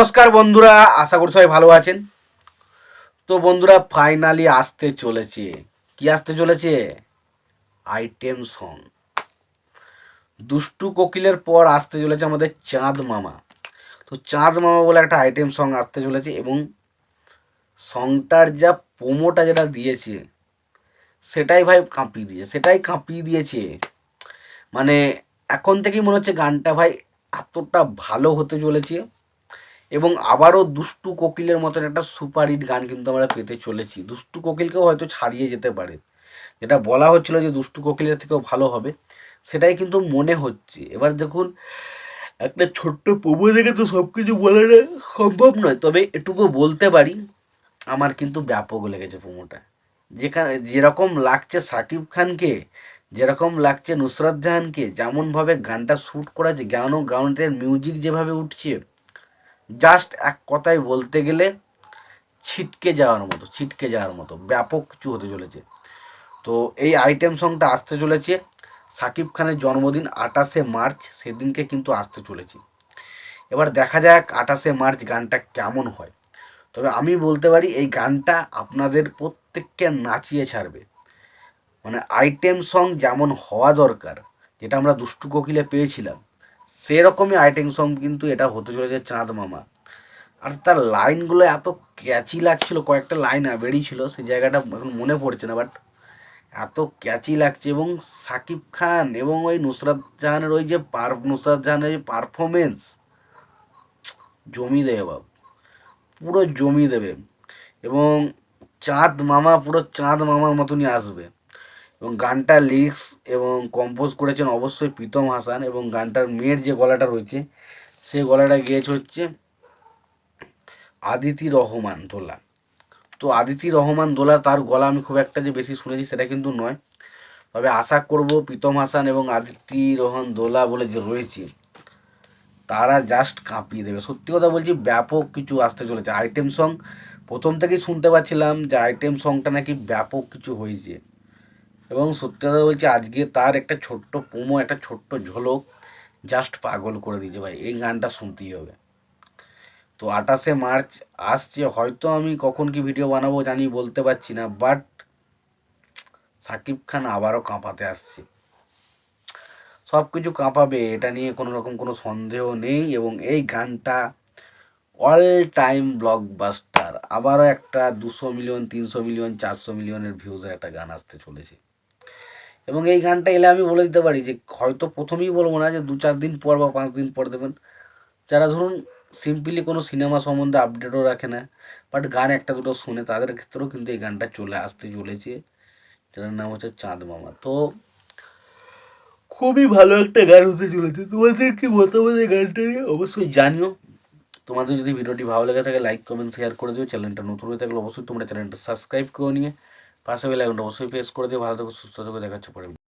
নমস্কার বন্ধুরা, আশা করি সবাই ভালো আছেন। তো বন্ধুরা ফাইনালি আসতে চলেছে। কি আসতে চলেছে? আইটেম সং দুষ্টু কোকিলের পর আসতে চলেছে আমাদের চাঁদ মামা। তো চাঁদ মামা বলে একটা আইটেম সং আসতে চলেছে এবং সংটার যা প্রোমোটা যেটা দিয়েছে, সেটাই ভাই কাঁপিয়ে দিয়েছে, সেটাই কাঁপিয়ে দিয়েছে। মানে এখন থেকেই মনে হচ্ছে গানটা ভাই এতটা ভালো হতে চলেছে। এবং আবারও দুষ্টু কোকিলের মতন একটা সুপার হিট গান কিন্তু আমরা পেতে চলেছি। দুষ্টু কোকিলকেও হয়তো ছাড়িয়ে যেতে পারে। যেটা বলা হচ্ছিল যে দুষ্টু কোকিলের থেকেও ভালো হবে, সেটাই কিন্তু মনে হচ্ছে। এবার দেখুন, একটা ছোট্ট প্রভু দেখে তো সব কিছু বলাটা সম্ভব নয়। তবে এটুকু বলতে পারি, আমার কিন্তু ব্যাপক লেগেছে প্রোমোটা। যেখানে যেরকম লাগছে সাকিব খানকে, যেরকম লাগছে নুসরাত জাহানকে, যেমনভাবে গানটা শ্যুট করা গান ও গানের মিউজিক যেভাবে উঠছে জাস্ট এক কথায় বলতে গেলে ছিটকে যাওয়ার মতো, ছিটকে যাওয়ার মতো, ব্যাপক কিছু হতে চলেছে। তো এই আইটেম সংটা আসতে চলেছে। সাকিব খানের জন্মদিন আঠাশে মার্চ, সেদিনকে কিন্তু আসতে চলেছে। এবার দেখা যাক আঠাশে মার্চ গানটা কেমন হয়। তবে আমি বলতে পারি, এই গানটা আপনাদের প্রত্যেককে নাচিয়ে ছাড়বে। মানে আইটেম সং যেমন হওয়া দরকার, যেটা আমরা দুষ্টু কোকিলে পেয়েছিলাম সেরকমই আইটেম সং কিন্তু এটা হতে চলেছে চাঁদ মামা। আর তার লাইনগুলো এত ক্যাচি লাগছিল, কয়েকটা লাইন বেরিয়েছিল সেই জায়গাটা এখন মনে পড়ছে না বাট এত ক্যাচি লাগছে এবং সাকিব খান এবং ওই নুসরাত জাহানের ওই যে পার, নুসরাত জাহানের যে পারফরমেন্স জমি দেবে বাবু পুরো জমি দেবে এবং চাঁদ মামা পুরো চাঁদ মামার মতনই আসবে। এবং গানটার লিরিক্স এবং কম্পোজ করেছেন অবশ্যই প্রীতম হাসান এবং গানটার মেয়ের যে গলাটা রয়েছে সেই গলাটা গিয়েছে হচ্ছে আদিতি রহমান দোলা। তো আদিতি রহমান দোলা তার গলা আমি খুব একটা যে বেশি শুনেছি সেটা কিন্তু নয়। তবে আশা করব প্রীতম হাসান এবং আদিতি রোহন দোলা বলে যে রয়েছে, তারা জাস্ট কাঁপিয়ে দেবে। সত্যি কথা বলছি, ব্যাপক কিছু আসতে চলেছে। আইটেম সং প্রথম থেকেই শুনতে পাচ্ছিলাম যে আইটেম সংটা নাকি ব্যাপক কিছু হয়েছে। এবং সত্যি কথা বলছি, আজকে তার একটা ছোট্ট পোমো একটা ছোট্ট ঝলক জাস্ট পাগল করে দিয়েছে ভাই। এই গানটা শুনতেই হবে। তো আঠাশে মার্চ আসছে, হয়তো আমি কখন কি ভিডিও বানাবো জানি বলতে পারছি না বাট সাকিব খান আবারও কাঁপাতে আসছে। সব কিছু কাঁপাবে, এটা নিয়ে কোনো রকম কোনো সন্দেহ নেই এবং এই গানটা অল টাইম ব্লকবাস্টার আবারও একটা দুশো মিলিয়ন তিনশো মিলিয়ন চারশো মিলিয়নের ভিউজের একটা গান আসতে চলেছে। এবং এই গানটা এলে আমি বলে দিতে পারি যে, হয়তো প্রথমেই বলব না যে দু চার দিন পর বা পাঁচ দিন পর দেবেন। যারা ধরুন সিম্পলি কোনো সিনেমা সম্বন্ধে আপডেটও রাখে না বাট গান একটা দুটো শুনে, তাদের ক্ষেত্রেও কিন্তু এই গানটা চলে আসতে চলেছে। যেটার নাম হচ্ছে চাঁদ মামা। তো খুবই ভালো একটা গান হতে চলেছে। তোমাদের কি মতামত এই গানটা নিয়ে? অবশ্যই জানিও। তোমাদের যদি ভিডিওটি ভালো লেগে থাকে লাইক কমেন্ট শেয়ার করে দিও। চ্যানেলটা নতুন হয়ে থাকলে অবশ্যই তোমরা চ্যানেলটা সাবস্ক্রাইব করে নিয়ে পাশে বেল অবশ্যই প্রেস করে দিয়ে ভালো থেকো সুস্থ থেকে দেখাচ্ছে পরে